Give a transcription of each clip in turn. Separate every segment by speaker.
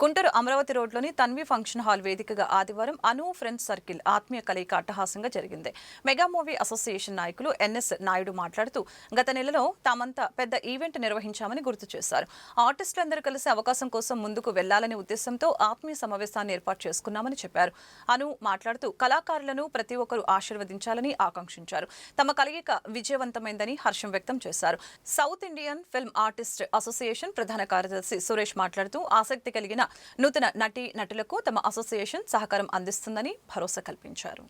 Speaker 1: గుంటూరు అమరావతి రోడ్లోని Tanvi function hall వేదికగా ఆదివారం అను ఫ్రెండ్స్ సర్కిల్ ఆత్మీయ కలయిక అట్టహాసంగా జరిగింది. మెగా మూవీ అసోసియేషన్ నాయకులు ఎన్ఎస్ నాయుడు మాట్లాడుతూ గత నెలలో తామంతా పెద్ద ఈవెంట్ నిర్వహించామని గుర్తు చేశారు. ఆర్టిస్టులందరూ కలిసి అవకాశం కోసం ముందుకు వెళ్ళాలనే ఉద్దేశంతో ఆత్మీయ సమావేశాన్ని ఏర్పాటు చేసుకున్నామని చెప్పారు. అను మాట్లాడుతూ కళాకారులను ప్రతి ఒక్కరూ ఆశీర్వదించాలని ఆకాంక్షించారు. తమ కలయిక విజయవంతమైందని హర్షం వ్యక్తం చేశారు. South Indian film artist association ప్రధాన కార్యదర్శి సురేష్ మాట్లాడుతూ ఆసక్తి కలిగిన నూతన నటి నటులకు తమ అసోసియేషన్ సహకారం అందిస్తుందని భరోసా కల్పించారు.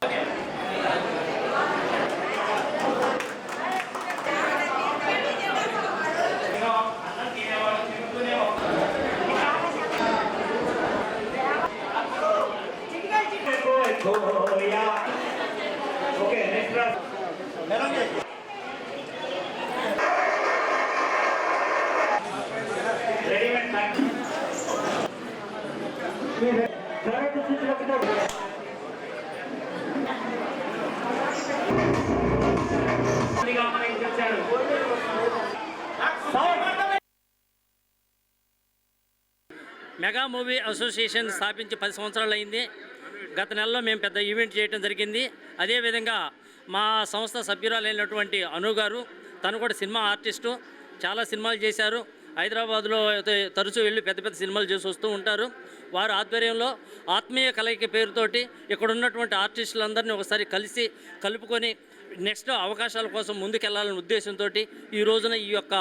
Speaker 2: మెగా మూవీ అసోసియేషన్ స్థాపించి పది సంవత్సరాలు అయింది. గత నెలలో మేము పెద్ద ఈవెంట్ చేయడం జరిగింది. అదేవిధంగా మా సంస్థ సభ్యురాలైనటువంటి అను గారు తను కూడా సినిమా ఆర్టిస్టు చాలా సినిమాలు చేశారు. హైదరాబాద్లో అయితే తరచూ వెళ్ళి పెద్ద పెద్ద సినిమాలు చేసి వస్తూ ఉంటారు. వారి ఆధ్వర్యంలో ఆత్మీయ కలయిక పేరుతోటి ఇక్కడ ఉన్నటువంటి ఆర్టిస్టులందరినీ ఒకసారి కలిసి కలుపుకొని నెక్స్ట్ అవకాశాల కోసం ముందుకెళ్ళాలనే ఉద్దేశంతో ఈ రోజున ఈ యొక్క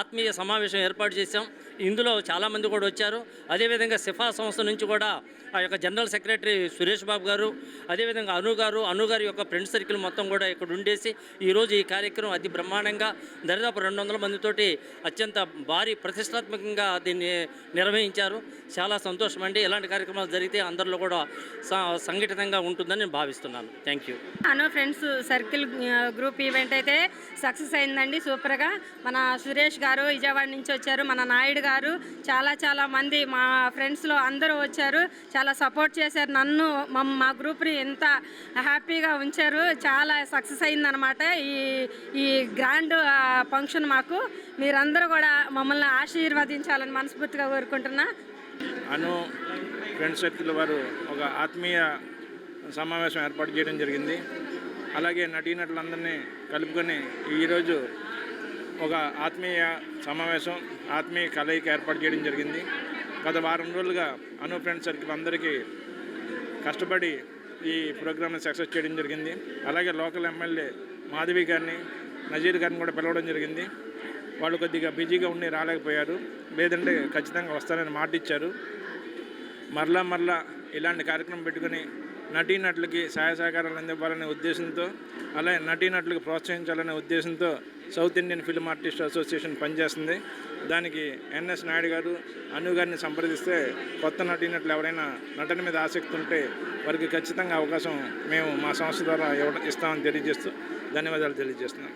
Speaker 2: ఆత్మీయ సమావేశం ఏర్పాటు చేశాం. ఇందులో చాలామంది కూడా వచ్చారు. అదేవిధంగా సిఫా సంస్థ నుంచి కూడా ఆ యొక్క జనరల్ సెక్రటరీ సురేష్ బాబు గారు అదేవిధంగా అను గారు అను గారి యొక్క ఫ్రెండ్ సర్కిల్ మొత్తం కూడా ఇక్కడ ఉండేసి ఈరోజు ఈ కార్యక్రమం అతి బ్రహ్మాండంగా దరిదాపు రెండు వందల మందితోటి అత్యంత భారీ ప్రతిష్టాత్మకంగా దీన్ని నిర్వహించారు. చాలా సంతోషం అండి ఇలాంటి కార్యక్రమాలు జరిగితే అందరిలో కూడా సంఘటితంగా ఉంటుందని నేను భావిస్తున్నాను. Thank you
Speaker 3: Anu friends circle group event అయితే సక్సెస్ అయిందండి. సూపర్గా మన సురేష్ గారు విజయవాడ నుంచి వచ్చారు. మన నాయుడు గారు చాలా చాలా మంది మా ఫ్రెండ్స్లో అందరూ వచ్చారు. చాలా సపోర్ట్ చేశారు. నన్ను మమ్- మా గ్రూప్ని ఎంత హ్యాపీగా ఉంచారు. చాలా సక్సెస్ అయిందనమాట ఈ ఈ గ్రాండ్ ఫంక్షన్ మాకు. మీరందరూ కూడా మమ్మల్ని ఆశీర్వదించాలని మనస్ఫూర్తిగా కోరుకుంటున్నా.
Speaker 4: అను ఫ్రెండ్ సర్కిల్ వారు ఒక ఆత్మీయ సమావేశం ఏర్పాటు చేయడం జరిగింది. అలాగే నటీనటులందరినీ కలుపుకొని ఈరోజు ఒక ఆత్మీయ సమావేశం ఆత్మీయ కలయిక ఏర్పాటు చేయడం జరిగింది. గత వారం రోజులుగా అను ఫ్రెండ్ సర్కిల్ అందరికీ కష్టపడి ఈ ప్రోగ్రామ్ని సక్సెస్ చేయడం జరిగింది. అలాగే లోకల్ ఎమ్మెల్యే మాధవి గారిని నజీర్ గారిని కూడా పిలవడం జరిగింది. వాళ్ళు కొద్దిగా బిజీగా ఉండి రాలేకపోయారు. లేదంటే ఖచ్చితంగా వస్తారని మాట ఇచ్చారు. మరలా మరలా ఇలాంటి కార్యక్రమం పెట్టుకుని నటీనటులకి సహాయ సహకారాలు అందివ్వాలనే ఉద్దేశంతో అలాగే నటీనటులకు ప్రోత్సహించాలనే ఉద్దేశంతో South Indian film artist association పనిచేస్తుంది. దానికి ఎన్ఎస్ నాయుడు గారు అను గారిని సంప్రదిస్తే కొత్త నటీనట్లు ఎవరైనా నటన మీద ఆసక్తి ఉంటే వారికి ఖచ్చితంగా అవకాశం మేము మా సంస్థ ద్వారా ఇవ్వడం ఇస్తామని తెలియజేస్తూ ధన్యవాదాలు తెలియజేస్తున్నాం.